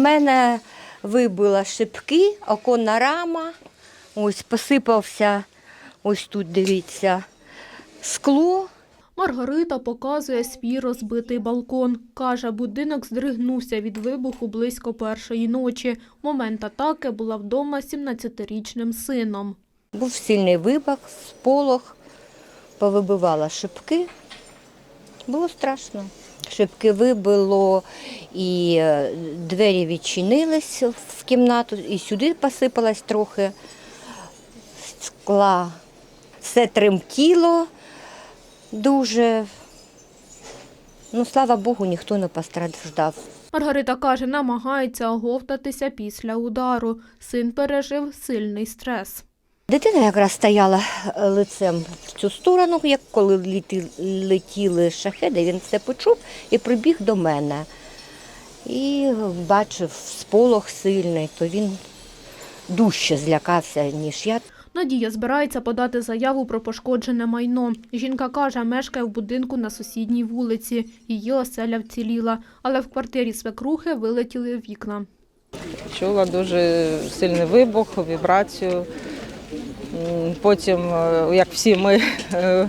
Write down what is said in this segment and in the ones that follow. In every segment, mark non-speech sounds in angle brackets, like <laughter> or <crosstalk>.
мене вибила шибки, оконна рама, ось посипався, ось тут дивіться, скло. Маргарита показує свій розбитий балкон. Каже, будинок здригнувся від вибуху близько першої ночі. В момент атаки була вдома з 17-річним сином. Був сильний вибух, сполох, повибивала шибки. Було страшно. Шибки вибило, і е, двері відчинились в кімнату, і сюди посипалось трохи скла. Все тремтіло дуже. Ну, слава Богу, ніхто не постраждав. Маргарита каже, намагається оговтатися після удару. Син пережив сильний стрес. Дитина якраз стояла е, лицем в цю сторону, як коли літи- летіли шахеди, він все почув і прибіг до мене. І бачив сполох сильний, то він дужче злякався, ніж я. Надія збирається подати заяву про пошкоджене майно. Жінка каже, мешкає в будинку на сусідній вулиці. Її оселя вціліла, але в квартирі свекрухи вилетіли вікна. Чула дуже сильний вибух, вібрацію. Потім, е, як всі ми <laughs> е,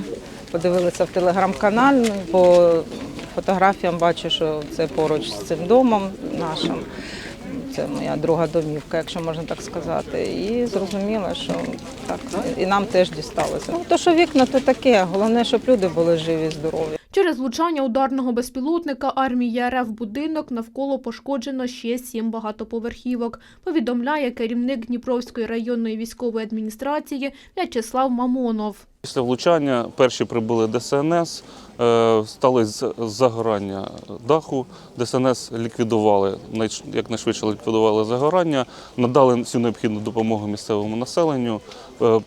подивилися в телеграм-канал, по фотографіям бачу, що це поруч з цим домом нашим. Це моя друга домівка, якщо можна так сказати. І зрозуміла, що так, і нам теж дісталося. Ну, то, що вікна, то таке. Головне, щоб люди були живі, здорові. Через влучання ударного безпілотника армії РФ будинок навколо пошкоджено ще сім багатоповерхівок. Повідомляє керівник Дніпровської районної військової адміністрації В'ячеслав Мамонов. Після влучання перші прибули ДСНС, е, сталося загорання даху. ДСНС ліквідували найш- якнайшвидше ліквідували загорання, надали всю необхідну допомогу місцевому населенню, е,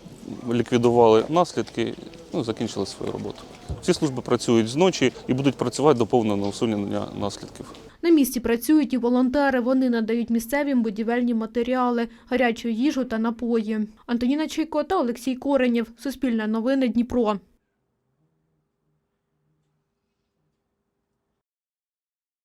ліквідували наслідки, ну закінчили свою роботу. Всі служби працюють зночі і будуть працювати до повного усунення наслідків. На місці працюють і волонтери. Вони надають місцевим будівельні матеріали, гарячу їжу та напої. Антоніна Чайко та Олексій Коренєв. Суспільне новини Дніпро.